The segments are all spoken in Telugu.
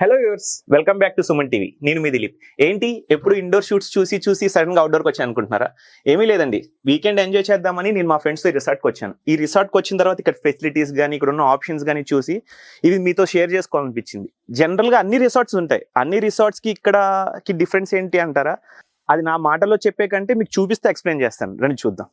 Hello yours welcome back to Suman TV నేను మీ దిలీప్. ఏంటి? ఎప్పుడు ఇండోర్ షూట్స్ చూసి చూసి సడన్గా అవుట్డోర్కి వచ్చాను అనుకుంటున్నారా? ఏమీ లేదండి. వీకెండ్ ఎంజాయ్ చేద్దామని నేను మా ఫ్రెండ్స్తో రిసార్ట్కి వచ్చాను. ఈ రిసార్ట్కి వచ్చిన తర్వాత ఇక్కడ ఫెసిలిటీస్ కానీ ఇక్కడ ఉన్న ఆప్షన్స్ కానీ చూసి ఇవి మీతో షేర్ చేసుకోవాలనిపించింది. జనరల్గా అన్ని రిసార్ట్స్ ఉంటాయి. అన్ని రిసార్ట్స్కి ఇక్కడకి డిఫరెన్స్ ఏంటి అంటారా? అది నా మాటలో చెప్పే కంటే మీకు చూపిస్తే ఎక్స్ప్లెయిన్ చేస్తాను. రండి చూద్దాం.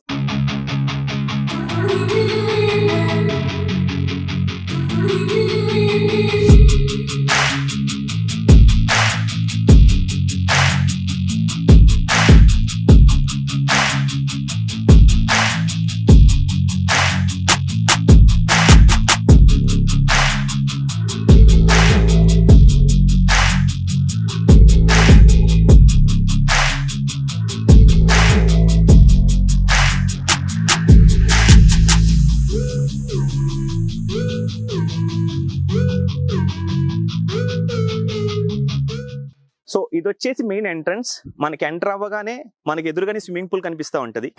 సో ఇది వచ్చేసి మెయిన్ ఎంట్రన్స్. మనకి ఎంటర్ అవ్వగానే మనకి ఎదురుగానే స్విమ్మింగ్ పూల్ కనిపిస్తూ ఉంటుంది.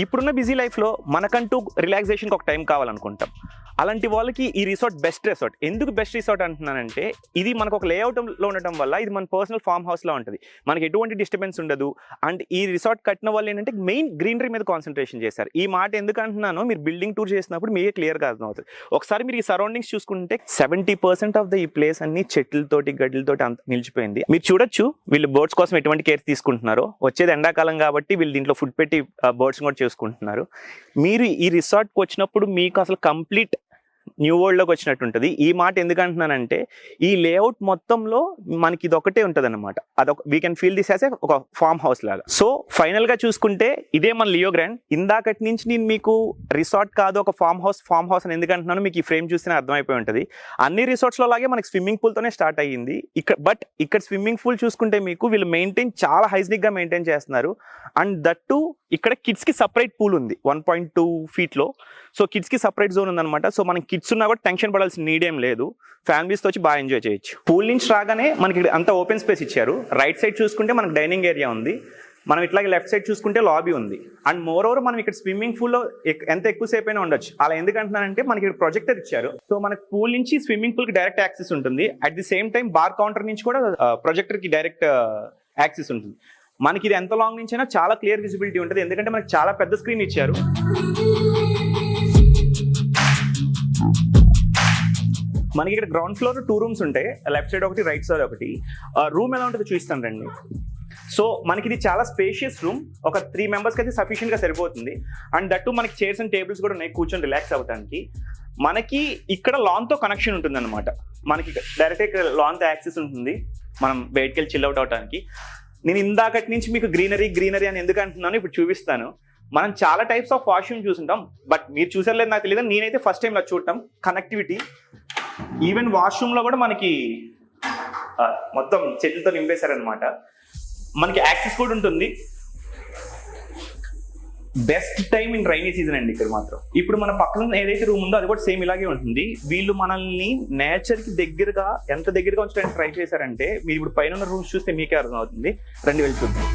ఇప్పుడున్న బిజీ లైఫ్లో మనకంటూ రిలాక్సేషన్కి ఒక టైం కావాలనుకుంటాం. అలాంటి వాళ్ళకి ఈ రిసార్ట్ బెస్ట్ రిసార్ట్. ఎందుకు బెస్ట్ రిసార్ట్ అంటున్నానంటే ఇది మనకు ఒక లేఅవుట్లో ఉండటం వల్ల ఇది మన పర్సనల్ ఫామ్ హౌస్లో ఉంటుంది. మనకి ఎటువంటి డిస్టర్బెన్స్ ఉండదు. అండ్ ఈ రిసార్ట్ కట్టిన వాళ్ళు ఏంటంటే మెయిన్ గ్రీనరీ మీద కాన్సన్ట్రేషన్ చేశారు. ఈ మాట ఎందుకు అంటున్నానో మీరు బిల్డింగ్ టూర్ చేసినప్పుడు మీకే క్లియర్గా అర్థమవుతుంది. ఒకసారి మీరు ఈ సరౌండింగ్స్ చూసుకుంటే సెవెంటీ పర్సెంట్ ఆఫ్ ద ఈ ప్లేస్ అన్ని చెట్లతోటి గడ్డలతోటి అంత నిలిచిపోయింది. మీరు చూడొచ్చు వీళ్ళు బర్డ్స్ కోసం ఎటువంటి కేర్ తీసుకుంటున్నారో. వచ్చేది ఎండాకాలం కాబట్టి వీళ్ళు దీంట్లో ఫుడ్ పెట్టి బర్డ్స్ కూడా చేసుకుంటున్నారు. మీరు ఈ రిసార్ట్కి వచ్చినప్పుడు మీకు అసలు కంప్లీట్ న్యూ వరల్డ్లోకి వచ్చినట్టు ఉంటుంది ఈ మాట ఎందుకంటున్నానంటే ఈ లేఅవుట్ మొత్తంలో మనకి ఇది ఒకటే ఉంటుంది అనమాట అదొక we can feel this as ఒక ఫామ్ హౌస్ లాగా. సో ఫైనల్గా చూసుకుంటే ఇదే మన లియో గ్రాండ్ ఇందాకటి నుంచి నేను మీకు రిసార్ట్ కాదు ఒక ఫామ్ హౌస్ ఫామ్ హౌస్ అని ఎందుకు అంటున్నాను మీకు ఈ ఫ్రేమ్ చూస్తేనే అర్థమైపోయి ఉంటుంది. అన్ని రిసార్ట్స్లో లాగే మనకి స్విమ్మింగ్ పూల్తోనే స్టార్ట్ అయ్యింది. ఇక్కడ బట్ ఇక్కడ స్విమ్మింగ్ పూల్ చూసుకుంటే మీకు వీళ్ళు మెయింటైన్ చాలా హైజీనిక్గా మెయింటైన్ చేస్తున్నారు. అండ్ దట్టు ఇక్కడ కిడ్స్కి సపరేట్ పూల్ ఉంది వన్ పాయింట్ టూ ఫీట్లో సో కిడ్స్కి సపరేట్ జోన్ ఉందన్నమాట. సో మనకి కిడ్స్ ఉన్నా కూడా టెన్షన్ పడాల్సిన నీడ్ ఏం లేదు. ఫ్యామిలీస్తో వచ్చి బాగా ఎంజాయ్ చేయొచ్చు. పూల్ నుంచి రాగానే మనకి ఇక్కడ ఓపెన్ స్పేస్ ఇచ్చారు. రైట్ సైడ్ చూసుకుంటే మనకి డైనింగ్ ఏరియా ఉంది. మనం ఇట్లాగే లెఫ్ట్ సైడ్ చూసుకుంటే లాబీ ఉంది. అండ్ మోర్ ఓవర్ మనం ఇక్కడ స్విమ్మింగ్ పూల్లో ఎంత ఎక్కువసేపు అయినా ఉండొచ్చు. అలా ఎందుకంటున్నానంటే మనకి ఇక్కడ ప్రొజెక్టర్ ఇచ్చారు. సో మనకి పూల్ నుంచి స్విమ్మింగ్ పూల్కి డైరెక్ట్ యాక్సెస్ ఉంటుంది. At the same time bar counter నుంచి కూడా uh, ప్రొజెక్టర్కి డైరెక్ట్ యాక్సెస్ uh, ఉంటుంది. మనకి ఇది ఎంత లాంగ్ నుంచి అయినా చాలా క్లియర్ విజిబిలిటీ ఉంటుంది. ఎందుకంటే మనకి చాలా పెద్ద స్క్రీన్ ఇచ్చారు. మనకి ఇక్కడ గ్రౌండ్ ఫ్లోర్ టూ రూమ్స్ ఉంటాయి. లెఫ్ట్ సైడ్ ఒకటి రైట్ సైడ్ ఒకటి. రూమ్ ఎలా ఉంటుందో చూస్తాను రండి. సో మనకి ఇది చాలా స్పేషియస్ రూమ్ ఒక త్రీ మెంబర్స్కి అయితే సఫిషియెంట్గా సరిపోతుంది. అండ్ దట్టు మనకి చైర్స్ అండ్ టేబుల్స్ కూడా ఉన్నాయి. కూర్చొని రిలాక్స్ అవ్వడానికి మనకి ఇక్కడ లాన్తో కనెక్షన్ ఉంటుంది అనమాట మనకి డైరెక్ట్ ఇక్కడ లాన్తో యాక్సెస్ ఉంటుంది. మనం బయటకెళ్ళి చిల్ అవుట్ అవడానికి నేను ఇందాకటి నుంచి మీకు గ్రీనరీ గ్రీనరీ అని ఎందుకు అంటున్నాను ఇప్పుడు చూపిస్తాను. మనం చాలా టైప్స్ ఆఫ్ వాష్రూమ్ చూసుంటాం బట్ మీరు చూసారులేదు నాకు తెలియదు నేనైతే ఫస్ట్ టైం ఇలా చూడటం కనెక్టివిటీ ఈవెన్ వాష్రూమ్లో కూడా మనకి మొత్తం చెట్లతో నింపేశారనమాట మనకి యాక్సెస్ కూడా ఉంటుంది. Best time in rainy season అండి ఇక్కడ మాత్రం. ఇప్పుడు మన పక్కన ఏదైతే రూమ్ ఉందో అది కూడా సేమ్ ఇలాగే ఉంటుంది. వీళ్ళు మనల్ని నేచర్కి దగ్గరగా ఎంత దగ్గరగా ఉంచడానికి ట్రై చేశారంటే మీరు ఇప్పుడు పైన ఉన్న రూమ్స్ చూస్తే మీకే అర్థం అవుతుంది రండి వెళ్ళి చూద్దాం.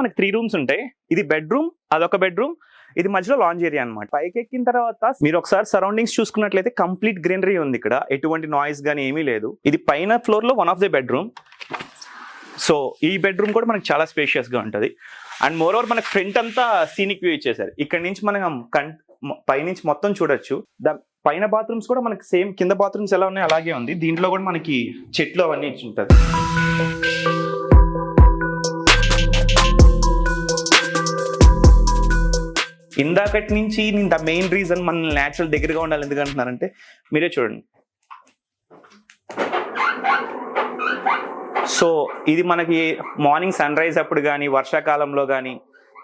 మనకి త్రీ రూమ్స్ ఉంటాయి. ఇది బెడ్రూమ్ అదొక బెడ్రూమ్ ఇది మధ్యలో లాంజ్ ఏరియా అనమాట పైకి ఎక్కిన తర్వాత మీరు ఒకసారి సరౌండింగ్స్ చూసుకున్నట్లయితే కంప్లీట్ గ్రీనరీ ఉంది ఇక్కడ. ఎటువంటి నాయిస్ కానీ ఏమీ లేదు. ఇది పైన ఫ్లోర్లో one of the bedroom so ఈ బెడ్రూమ్ కూడా మనకి చాలా స్పేషియస్గా ఉంటుంది. అండ్ మోర్ ఓవర్ మనకి ఫ్రంట్ అంతా సీనిక్ వ్యూ ఇచ్చేసారు ఇక్కడ నుంచి మనం కన్ పైనుంచి మొత్తం చూడొచ్చు. దా పైన బాత్రూమ్స్ కూడా మనకి సేమ్ కింద బాత్రూమ్స్ ఎలా ఉన్నాయి అలాగే ఉంది. దీంట్లో కూడా మనకి చెట్లు అవన్నీ ఇచ్చి ఉంటుంది. ఇందాకటి నుంచి నేను ద మెయిన్ రీజన్ మన న్యాచురల్ దగ్గరగా ఉండాలి ఎందుకంటున్నారంటే మీరే చూడండి. సో ఇది మనకి మార్నింగ్ సన్ రైజ్ అప్పుడు కానీ వర్షాకాలంలో కానీ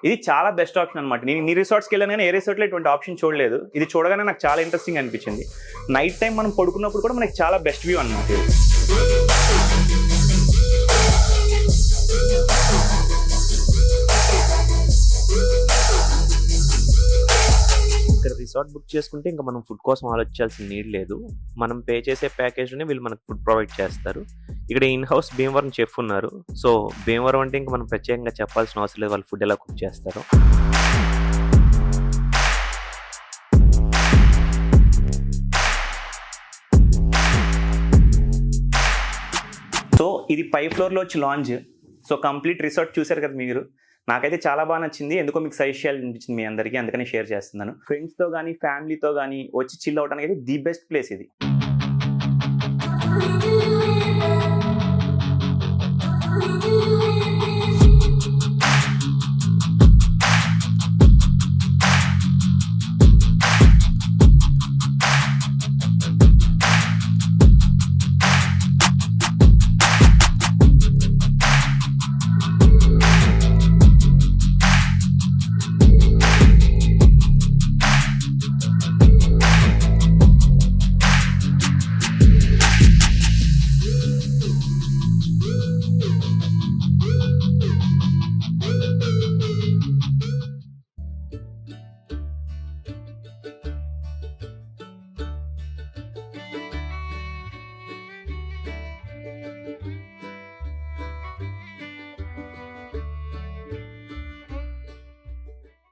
ఇది చాలా బెస్ట్ ఆప్షన్ అనమాట నేను నీ రిసార్ట్స్కి వెళ్ళాను కానీ ఏ రిసార్ట్లో ఇటువంటి ఆప్షన్ చూడలేదు. ఇది చూడగానే నాకు చాలా ఇంట్రెస్టింగ్ అనిపించింది. నైట్ టైం మనం పడుకున్నప్పుడు కూడా మనకి చాలా బెస్ట్ వ్యూ అనమాట రిసార్ట్ బుక్ చేసుకుంటే ఇంకా మనం ఫుడ్ కోసం ఆలోచించాల్సిన నీడ్ లేదు. మనం పే చేసే ప్యాకేజ్లోనే వీళ్ళు మనకు ఫుడ్ ప్రొవైడ్ చేస్తారు. ఇక్కడ ఇన్ హౌస్ భీమవరం చెఫ్ ఉన్నారు. సో భీమవరం అంటే ఇంకా మనం ప్రత్యేకంగా చెప్పాల్సిన అవసరం లేదు వాళ్ళు ఫుడ్ ఎలా కుక్ చేస్తారు. సో ఇది పై ఫ్లోర్లో వచ్చి లాంజ్. సో కంప్లీట్ రిసార్ట్ చూశారు కదా మీరు? నాకైతే చాలా బాగా నచ్చింది. ఎందుకో మీకు సజెస్ట్ చేయాలనిపించింది మీ అందరికీ. అందుకని షేర్ చేస్తున్నాను. ఫ్రెండ్స్తో కానీ ఫ్యామిలీతో కానీ వచ్చి చిల్ అవడానికి అయితే ది బెస్ట్ ప్లేస్ ఇది.